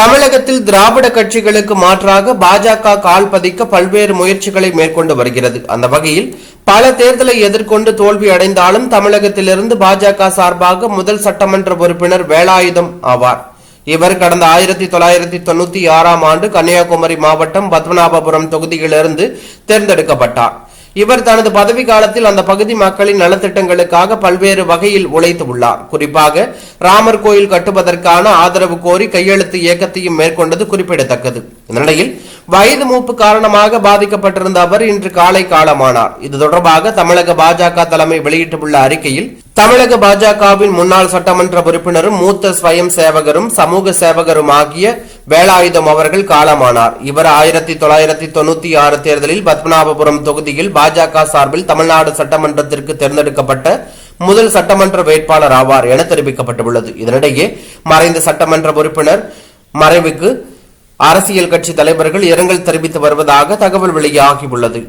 தமிழகத்தில் திராவிட கட்சிகளுக்கு மாற்றாக பாஜக கால் பதிக்க பல்வேறு முயற்சிகளை மேற்கொண்டு வருகிறது. அந்த வகையில் பல தேர்தலை எதிர்கொண்டு தோல்வி அடைந்தாலும் தமிழகத்திலிருந்து பாஜக சார்பாக முதல் சட்டமன்ற உறுப்பினர் வேலாயுதம் ஆவார். இவர் கடந்த ஆயிரத்தி தொள்ளாயிரத்தி தொண்ணூத்தி ஆறாம் ஆண்டு கன்னியாகுமரி மாவட்டம் பத்மநாபபுரம் தொகுதியிலிருந்து தேர்ந்தெடுக்கப்பட்டார். இவர் தனது பதவி காலத்தில் அந்த பகுதி மக்களின் நலத்திட்டங்களுக்காக பல்வேறு வகையில் உழைத்து உள்ளார். குறிப்பாக ராமர் கோயில் கட்டுவதற்கான ஆதரவு கோரி கையெழுத்து இயக்கத்தையும் மேற்கொண்டது குறிப்பிடத்தக்கது. இந்த நிலையில் வயது மூப்பு காரணமாக பாதிக்கப்பட்டிருந்த அவர் இன்று காலை காலமானார். இது தொடர்பாக தமிழக பாஜக தலைமை வெளியிட்டுள்ள அறிக்கையில் தமிழக பாஜகவின் முன்னாள் சட்டமன்ற உறுப்பினரும் மூத்த ஸ்வயம் சேவகரும் சமூக சேவகரும் ஆகிய வேலாயுதம் அவர்கள் காலமானார். இவர் ஆயிரத்தி தொள்ளாயிரத்தி தொண்ணூத்தி ஆறு தேர்தலில் பத்மநாபபுரம் தொகுதியில் பாஜக சார்பில் தமிழ்நாடு சட்டமன்றத்திற்கு தேர்ந்தெடுக்கப்பட்ட முதல் சட்டமன்ற வேட்பாளர் ஆவார் என தெரிவிக்கப்பட்டுள்ளது. இதனிடையே மறைந்த சட்டமன்ற உறுப்பினர் மறைவுக்கு அரசியல் கட்சி தலைவர்கள் இரங்கல் தெரிவித்து வருவதாக தகவல் வெளியாகியுள்ளது.